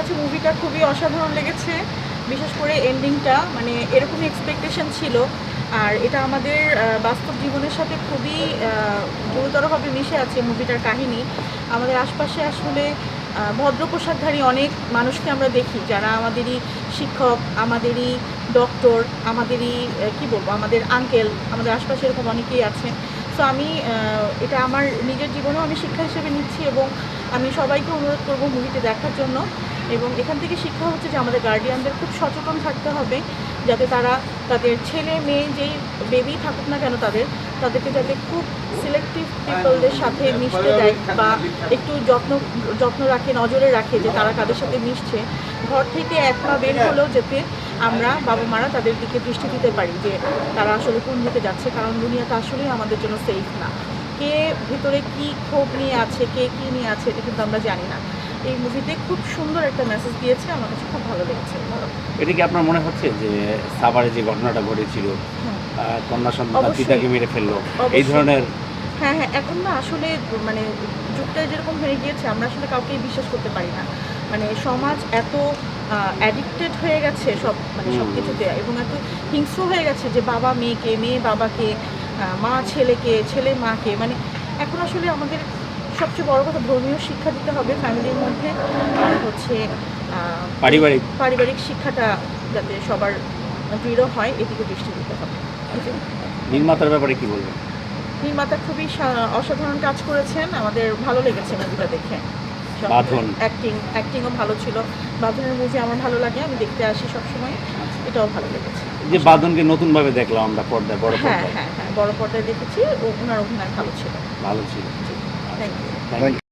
কাছে মুভিটা খুবই অসাধারণ লেগেছে, বিশেষ করে এন্ডিংটা মানে এরকমই এক্সপেকটেশন ছিল। আর এটা আমাদের বাস্তব জীবনের সাথে খুবই গুরুতরভাবে মিশে আছে মুভিটার কাহিনী। আমাদের আশপাশে আসলে ভদ্র পোশাকধারী অনেক মানুষকে আমরা দেখি, যারা আমাদেরই শিক্ষক, আমাদেরই ডক্টর আমাদেরই কি বলব, আমাদের আঙ্কেল আমাদের আশপাশে এরকম অনেকেই আছেন সো আমি এটা আমার নিজের জীবনেও আমি শিক্ষা হিসেবে নিচ্ছি এবং আমি সবাইকে অনুরোধ করব মুভিটি দেখার জন্য। এবং এখান থেকে শিক্ষা হচ্ছে যে আমাদের গার্ডিয়ানদের খুব সচেতন থাকতে হবে, যাতে তারা তাদের ছেলে, মেয়ে যেই বেবি থাকুক না কেন তাদের, তাদেরকে যাতে খুব সিলেক্টিভ পিপলদের সাথে মিশতে দেয় বা একটু যত্ন যত্ন রাখে, নজরে রাখে যে তারা কাদের সাথে মিশছে। ঘর থেকে এক পা বের হলেও যাতে আমরা বাবা মারা তাদের দিকে দৃষ্টি দিতে পারি যে তারা আসলে কোন দিকে যাচ্ছে, কারণ দুনিয়াটা আসলেই আমাদের জন্য সেফ না। কে ভিতরে কি ক্ষোভ নিয়ে আছে, কে কি নিয়ে আছে, এটা কিন্তু আমরা জানি না। এই মুভিতে খুব সুন্দর একটা মেসেজ দিয়েছে আমার কাছে খুব ভালো লেগেছে। এটা কি আপনার মনে হচ্ছে যে সাভারে যে ঘটনাটা ঘটেছিল কন্যা সন্তান পিতাকে মেরে ফেলল এই ধরনের হ্যাঁ হ্যাঁ এখন না আসলে মানে যুগটা যেরকম হয়ে গিয়েছে আমরা আসলে কাউকেই বিশ্বাস করতে পারি না। মানে সমাজ এত অ্যাডিক্টেড হয়ে গেছে সব মানে সব কিছুতে এবং এত হিংস্র হয়ে গেছে যে বাবা মেয়েকে মেয়ে বাবাকে মা ছেলেকে ছেলে মাকে মানে এখন আসলে আমাদের সবচেয়ে বড় কথা ধর্মীয় শিক্ষা দিতে হবে ফ্যামিলির মধ্যে আর হচ্ছে পারিবারিক। পারিবারিক শিক্ষাটা যাতে সবার দৃঢ় হয় এদিকে দৃষ্টি দিতে হবে। নির্মাতার ব্যাপারে কি বলবেন? নির্মাতা খুবই অসাধারণ কাজ করেছেন। আমাদের ভালো লেগেছে মুভিটা দেখে। বাঁধন। অ্যাক্টিং অ্যাক্টিংও ভালো ছিল। বাঁধনের মুভি আমার ভালো লাগে আমি দেখতে আসি সবসময়। এটাও ভালো লেগেছে। যে বাদনকে নতুনভাবে দেখলাম আমরা পর্দায় বড় হ্যাঁ পর্দায়। হ্যাঁ হ্যাঁ বড় পর্দায় দেখেছি ওনার অভিনয় ভালো ছিল। ভালো ছিল। Thank you.